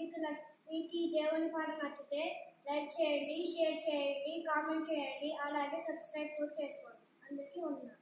మీకు మీకు ఈ దేవుని పాట నచ్చితే లైక్ చేయండి షేర్ చేయండి కామెంట్ చేయండి అలాగే సబ్స్క్రైబ్ కూడా చేసుకోండి. అందరికీ ఉన్నాను